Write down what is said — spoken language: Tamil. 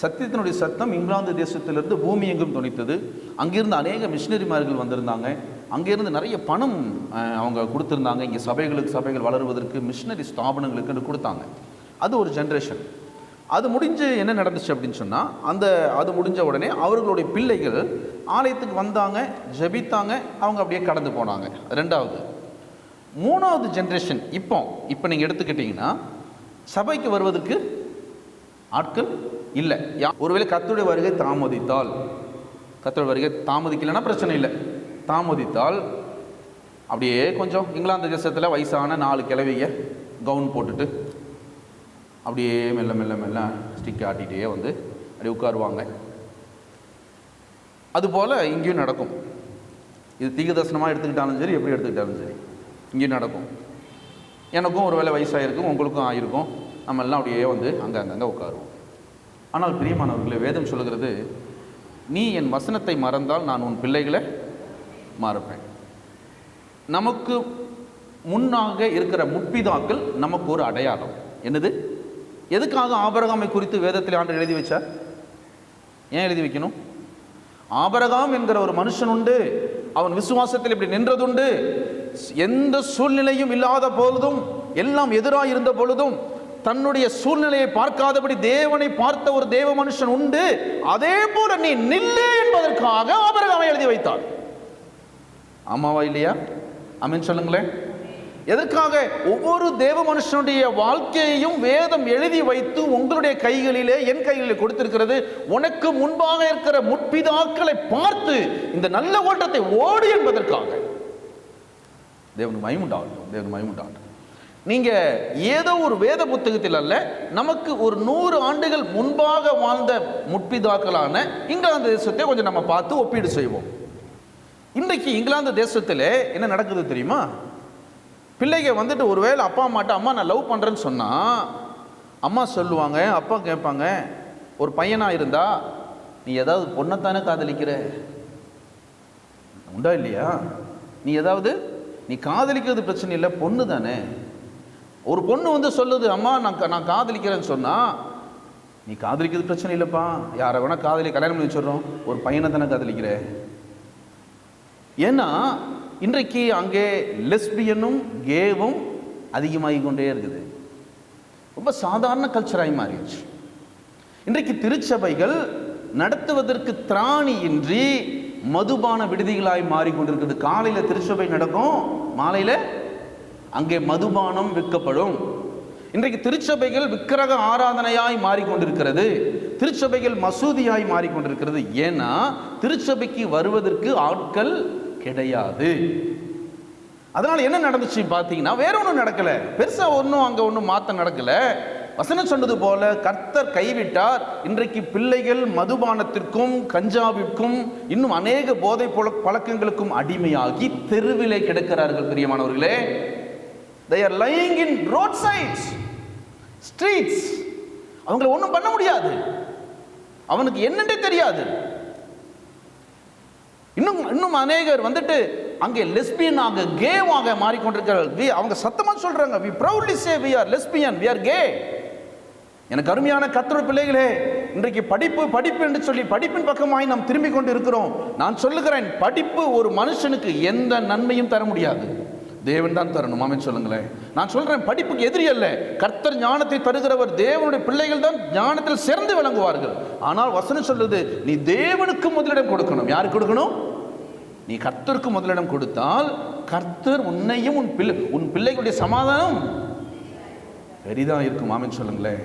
சத்தியத்தினுடைய சத்தம் இங்கிலாந்து தேசத்திலிருந்து பூமி எங்கும் துணித்தது அங்கிருந்து அநேக மிஷினரிமார்கள் வந்திருந்தாங்க. அங்கேருந்து நிறைய பணம் அவங்க கொடுத்துருந்தாங்க. இங்கே சபைகளுக்கு சபைகள் வளருவதற்கு மிஷினரி ஸ்தாபனங்களுக்குன்னு கொடுத்தாங்க. அது ஒரு ஜென்ரேஷன் அது முடிஞ்சு என்ன நடந்துச்சு அப்படின்னு சொன்னால் அந்த அது முடிஞ்ச உடனே அவர்களுடைய பிள்ளைகள் ஆலயத்துக்கு வந்தாங்க ஜபித்தாங்க அவங்க அப்படியே கடந்து போனாங்க. ரெண்டாவது மூணாவது ஜென்ரேஷன் இப்போ இப்போ நீங்கள் எடுத்துக்கிட்டிங்கன்னா சபைக்கு வருவதற்கு ஆட்கள் இல்லை. யா ஒருவேளை கத்துடைய வருகை தாமதித்தால் கத்துடைய வருகை தாமதிக்கலைன்னா பிரச்சனை இல்லை. தாமதித்தால் அப்படியே கொஞ்சம் இங்கிலாந்து தேசத்தில் வயசான நாலு கிழவிங்க கவுன் போட்டுட்டு அப்படியே மெல்ல மெல்ல மெல்ல ஸ்டிக் ஆட்டிகிட்டே வந்து அப்படியே உட்காருவாங்க. அதுபோல் இங்கேயும் நடக்கும். இது தீக தரிசனமாக எடுத்துக்கிட்டாலும் சரி எப்படி எடுத்துக்கிட்டாலும் சரி இங்கேயும் நடக்கும். எனக்கும் ஒரு வேளை வயசாகிருக்கும் உங்களுக்கும் ஆகிருக்கும் நம்ம எல்லாம் அப்படியே வந்து அங்கே அங்கங்கே உட்காருவோம். ஆனால் பிரியமானவர்களே வேதம் சொல்கிறது நீ என் வசனத்தை மறந்தால் நான் உன் பிள்ளைகளை மறப்பேன். நமக்கு முன்னாக இருக்கிற முற்பிதாக்கள் நமக்கு ஒரு அடையாளம். என்னது? எதுக்காக ஆபரகாமை குறித்து வேதத்தில் ஆண்டு எழுதி வச்சார்? ஏன் எழுதி வைக்கணும்? ஆபரகாம் என்கிற ஒரு மனுஷன் உண்டு. அவன் விசுவாசத்தில் இப்படி நின்றதுண்டு. எந்த சூழ்நிலையும் இல்லாத பொழுதும் எல்லாம் எதிராக இருந்த பொழுதும் தன்னுடைய சூழ்நிலையை பார்க்காதபடி தேவனை பார்த்த ஒரு தேவ மனுஷன் உண்டு. அதே போல நீ நில்லு என்பதற்காக ஆபரகாமை எழுதி வைத்தார். ஆமாவா இல்லையா? அமீன் சொல்லுங்களேன். எதற்காக? ஒவ்வொரு தேவ மனுஷனுடைய வாழ்க்கையையும் வேதம் எழுதி வைத்து உங்களுடைய கைகளிலே என் கைகளிலே கொடுத்திருக்கிறது. உனக்கு முன்பாக இருக்கிற முற்பிதாக்களை பார்த்து இந்த நல்ல ஓட்டத்தை ஓடு என்பதற்காக. தேவனுக்கு மயமுண்டாகட்டும் தேவனுக்கு மயமுண்டாகட்டும் நீங்கள் ஏதோ ஒரு வேத புத்தகத்தில் அல்ல நமக்கு ஒரு நூறு ஆண்டுகள் முன்பாக வாழ்ந்த முற்பிதாக்களான இங்கிலாந்து தேசத்தை கொஞ்சம் நம்ம பார்த்து ஒப்பீடு செய்வோம். இன்றைக்கு இங்கிலாந்து தேசத்தில் என்ன நடக்குது தெரியுமா? பிள்ளைங்க வந்துட்டு ஒருவேளை அப்பா அம்மாட்ட அம்மா நான் லவ் பண்ணுறேன்னு சொன்னால் அம்மா சொல்லுவாங்க அப்பா கேட்பாங்க ஒரு பையனாக இருந்தால் நீ ஏதாவது பொண்ணைத்தானே காதலிக்கிற? உண்டா இல்லையா? நீ ஏதாவது நீ காதலிக்கிறது பிரச்சனை இல்லை பொண்ணு தானே ஒரு பொண்ணு வந்து சொல்லுது அம்மா நான் கா- நான் காதலிக்கிறேன்னு சொன்னால் நீ காதலிக்கிறது பிரச்சனை இல்லைப்பா. யாரை வேணால் காதலி கல்யாணம் பண்ணி வச்சிடறோம். ஒரு பையனை தானே காதலிக்கிற? ஏன்னா இன்றைக்கு அங்கே லெஸ்பியனும் கேவும் அதிகமாகி கொண்டே இருக்குது. ரொம்ப சாதாரண கல்ச்சராகி மாறிடுச்சு. இன்றைக்கு திருச்சபைகள் நடத்துவதற்கு திராணியின்றி மதுபான விடுதிகளாய் மாறிக்கொண்டிருக்கிறது காலையில் திருச்சபை நடக்கும் மாலையில் அங்கே மதுபானம் விற்கப்படும். இன்றைக்கு திருச்சபைகள் விக்கிரக ஆராதனையாய் மாறிக்கொண்டிருக்கிறது. திருச்சபைகள் மசூதியாய் மாறிக்கொண்டிருக்கிறது. ஏன்னா திருச்சபைக்கு வருவதற்கு ஆட்கள் கிடையாது. அதனால என்ன நடந்துச்சு பார்த்தீங்கன்னா வேற ஒன்றும் நடக்கல. பெருசா ஒன்றும் அங்கே ஒன்றும் மாற்ற நடக்கல. வசனம் சொன்னது போல கர்த்தர் கைவிட்டார். இன்றைக்கு பிள்ளைகள் மதுபானத்திற்கும் கஞ்சாவிற்கும் இன்னும் அநேக போதை பழக்கங்களுக்கும் அடிமையாகி தெருவிலே கிடக்கிறார்கள் பிரியமானவர்களே. They are lying in road sides streets அவங்கள ஒன்றும் பண்ண முடியாது. அவனுக்கு என்னென்றே தெரியாது. இன்னும் இன்னும் அநேகர் வந்துட்டு அங்கே லெஸ்பியனாக கேவாக மாறிக்கொண்டிருக்கிறார்கள். அவங்க சத்தமாக சொல்கிறாங்க we proudly say we are lesbian we are gay எனக்கு அருமையான கத்திர பிள்ளைகளே இன்றைக்கு படிப்பு படிப்பு என்று சொல்லி படிப்பின் பக்கமாய் நாம் திரும்பிக் கொண்டு இருக்கிறோம். நான் சொல்லுகிறேன் படிப்பு ஒரு மனுஷனுக்கு எந்த நன்மையும் தர முடியாது. தேவன் தான் தரணும். ஆமென் சொல்லுங்களேன். நான் சொல்கிறேன் படிப்புக்கு எதிரி அல்ல. கர்த்தர் ஞானத்தை தருகிறவர் தேவனுடைய பிள்ளைகள் தான் ஞானத்தில் சிறந்து விளங்குவார்கள். ஆனால் வசனம் சொல்லுது நீ தேவனுக்கு முதலிடம் கொடுக்கணும். யாருக்கு கொடுக்கணும்? நீ கர்த்தருக்கு முதலிடம் கொடுத்தால் கர்த்தர் உன்னையும் உன் பிள்ளை உன் பிள்ளைகளுடைய சமாதானம் சரிதான் இருக்கும். ஆமென் சொல்லுங்களேன்.